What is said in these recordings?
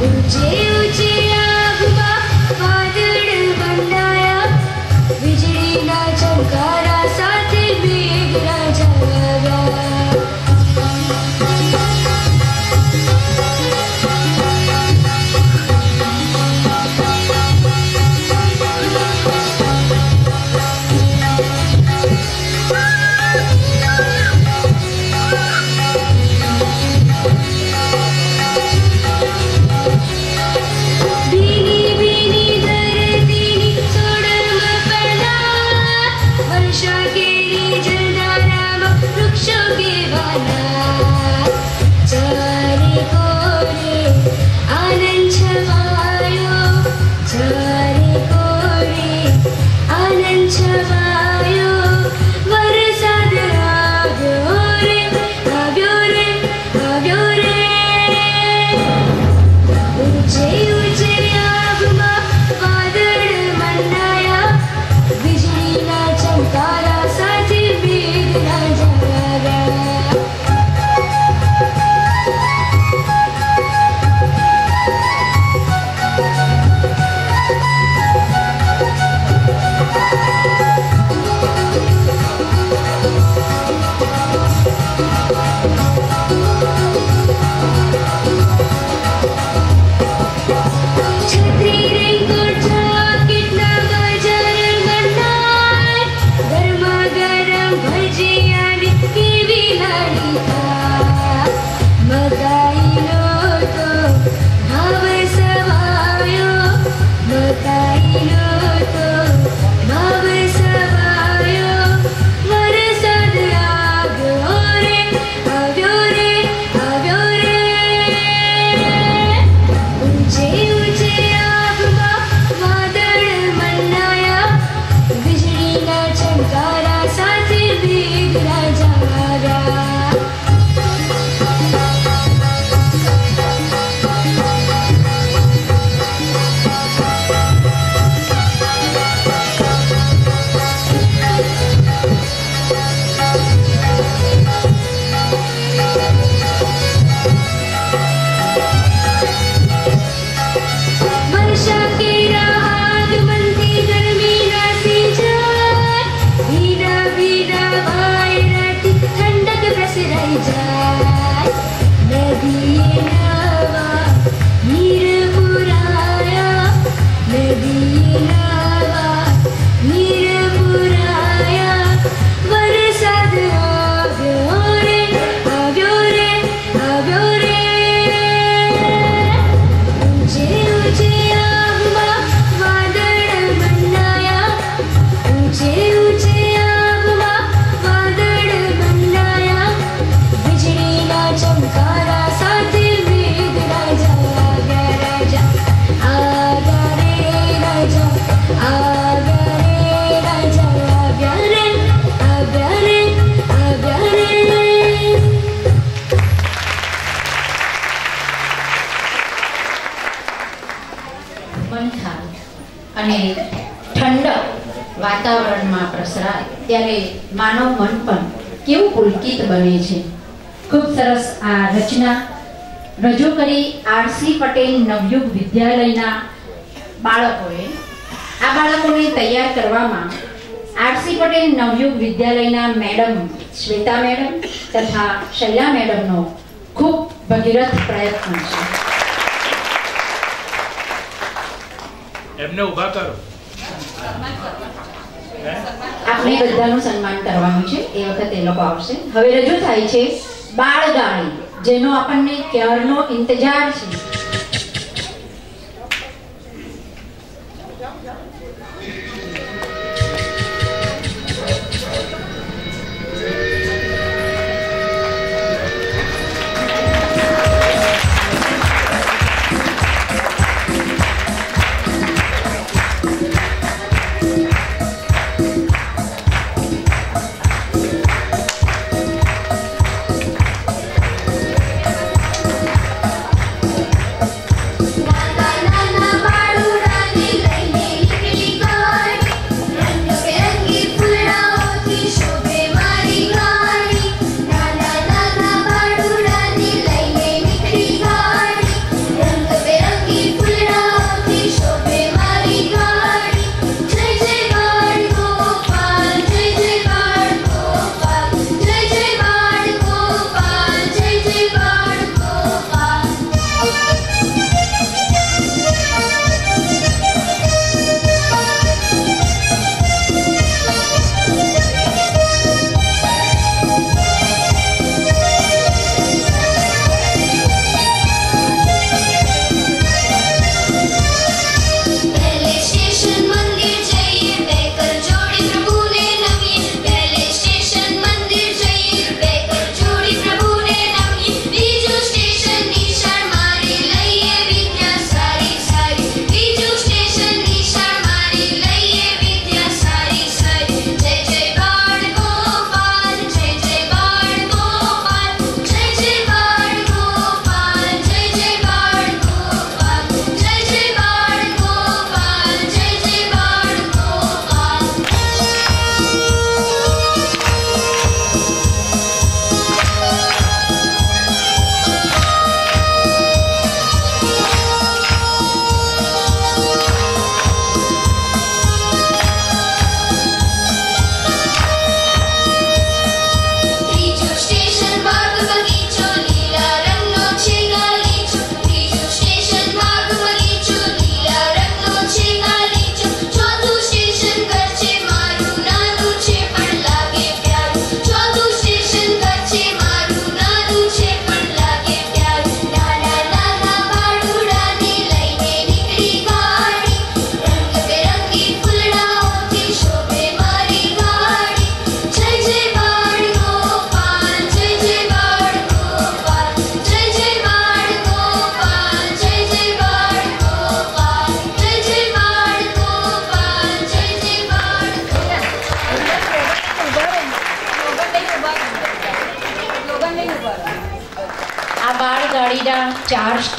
Jai Yeah. ત્યારે માનવ મન પણ કેવું પુલકિત બને છે. ખૂબ સરસ આ રચના. રજૂ કરી આરસી પટેલ નવયુગ વિદ્યાલયના બાળકોએ. આ બાળકોને તૈયાર કરવામાં આરસી પટેલ નવયુગ વિદ્યાલયના મેડમ શ્વેતા મેડમ તથા શૈલા મેડમનો ખૂબ ભગીરથ પ્રયત્ન છે. એમને ઊભા કરો. આપણે બધાનું સન્માન કરવાનું છે, એ વખતે એ લોકો આવશે. હવે રજૂ થાય છે બાળગાણી જેનો આપણને ક્યારનો ઇંતજાર છે.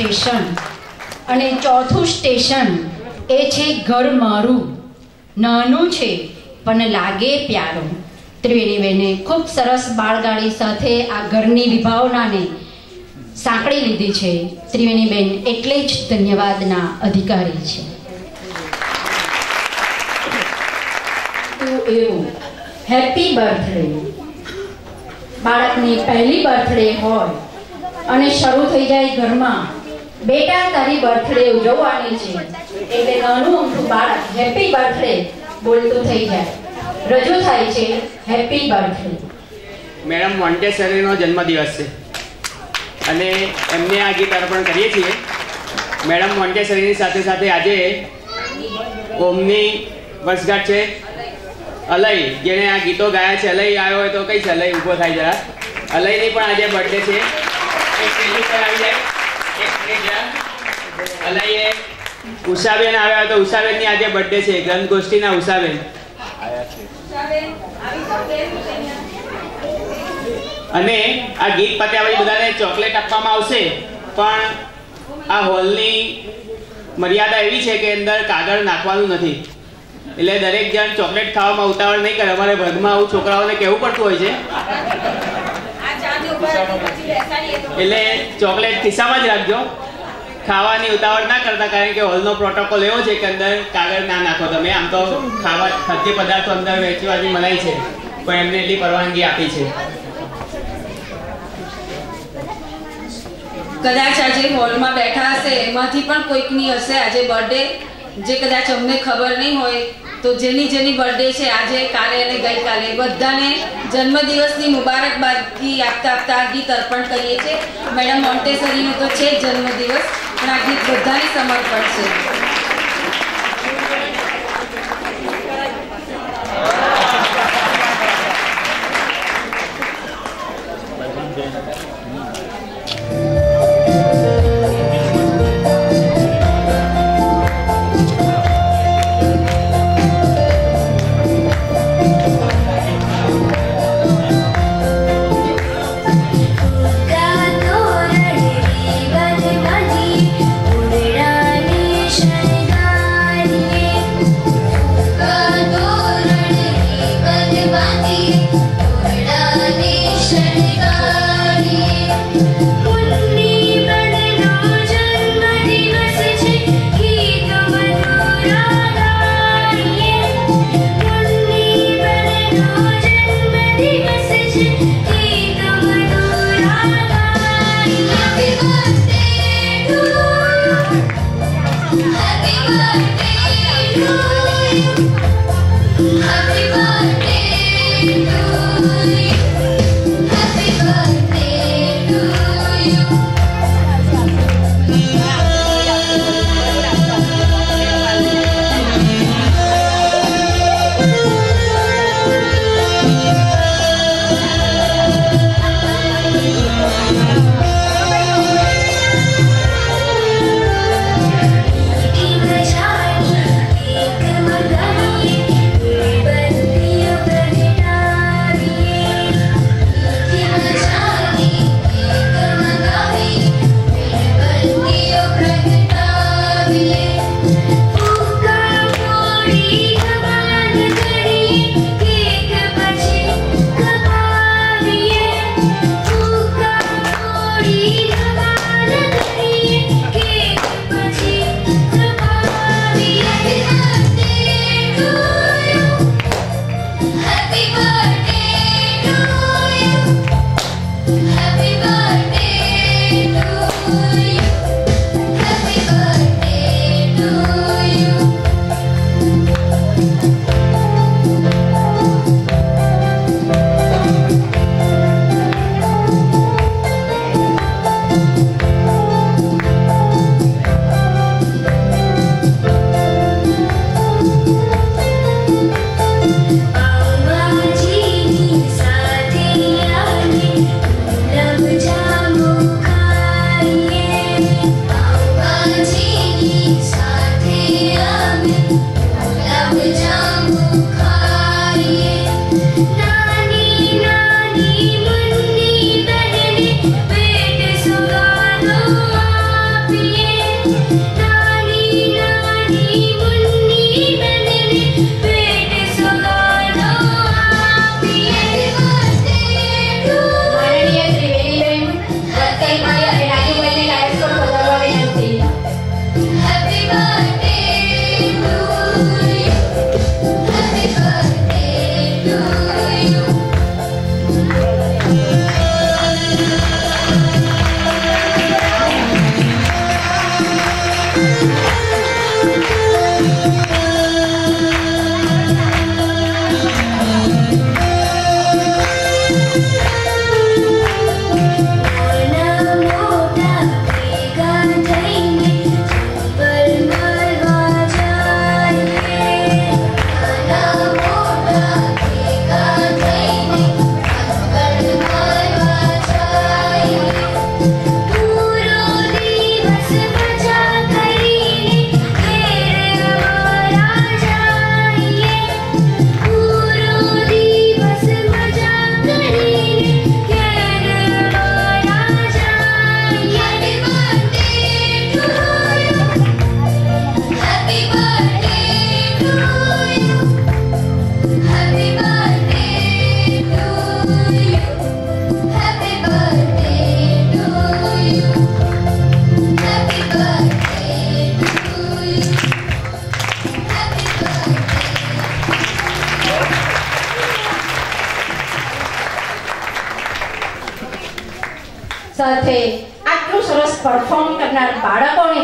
સ્ટેશન. અને ચોથું સ્ટેશન એ છે ઘર મારું નાનું છે, પણ લાગે પ્યારું. ત્રિવેણીબેને ખૂબ સરસ બાળગાડી સાથે આ ઘરની વિભાવનાને સાંકળી લીધી છે. ત્રિવેણીબેન એટલે જ ધન્યવાદના અધિકારી છે. એવું, હેપી બર્થડે. બાળકની પહેલી બર્થડે હોય અને શરૂ થઈ જાય ઘરમાં બેટા, તારી બર્થડે ઉજવવાની છે. એટલે નાનું અમથું બાળક હેપી બર્થડે બોલતું થઈ જાય. રજૂ થાય છે હેપી બર્થડે મેડમ મોન્ટેસરીનો જન્મદિવસ છે. અને એમને આ ગીત અર્પણ કરીએ છીએ. મેડમ મોન્ટેસરીની સાથે સાથે આજે ઓમની વર્ષગાંઠ છે. અલય, જેણે આ ગીતો ગાયા છે, અલય આવ્યો હોય તો કઈ છે? અલય ઊભો થાય જરા. અલયની પણ આજે બર્થડે છે. આવી જાય. જરા. ઉષાબેન આવ્યા તો તો ઉષાબેનની આજે બર્થડે છે. ગ્રંથ ગોષ્ઠીના ઉષાબેન. અને આ ગીત પત્યા પછી બધાને ચોકલેટ આપવામાં આવશે. પણ આ હોલની મર્યાદા એવી છે કે અંદર કાગળ નાખવાનું નથી. એટલે દરેક જણ ચોકલેટ ખાવામાં ઉતાવળ નહીં કરે. અમારે વર્ગમાં આવું છોકરાઓને કહેવું પડતું હોય છે. એટલે ચોકલેટ ખિસ્સામાં જ રાખજો. ખાવાની ઉતાવળ ના કરતા કારણ કે હોલનો પ્રોટોકોલ એવો છે કે અંદર કાગળ ના નાખો તમે. આમ તો ખાવા ખાદ્ય પદાર્થો અંદર વેચવાની મનાઈ છે. પણ એમને એટલી પરવાનગી આપી છે. કદાચ આજે હોલમાં બેઠા હશે, એમાંથી પણ કોઈકની હશે. આજે બર્થડે જે કદાચ અમને ખબર નહીં હોય તો જેની જેની બર્થડે છે, આજે, કાલે અને ગઈકાલે. બધાને જન્મદિવસની મુબારકબાદથી આપતા આપતા આ ગીત અર્પણ કરીએ છીએ. મેડમ મોન્ટેસરીનો તો છે જ જન્મદિવસ, પણ આ ગીત બધાને સમર્પણ છે Thank રડે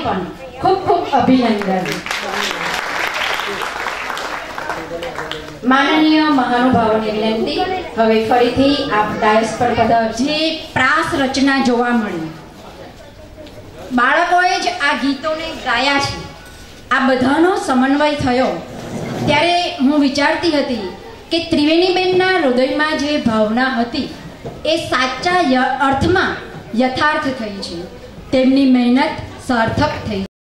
પણ ખૂબ ખૂબ અભિનંદન. માનનીય મહાનુભાવોને વિનંતી, હવે ફરીથી આપ ડાયસ પર પધાર જે પ્રાસ રચના જોવા મળી. બાળકોએ જ આ ગીતોને ગાયા છે. આ બધાનો સમન્વય થયો. ત્યારે હું વિચારતી હતી કે ત્રિવેણીબેનના હૃદયમાં જે ભાવના હતી, એ સાચા અર્થમાં યથાર્થ થઈ છે. તેમની મહેનત સાર્થક થઈ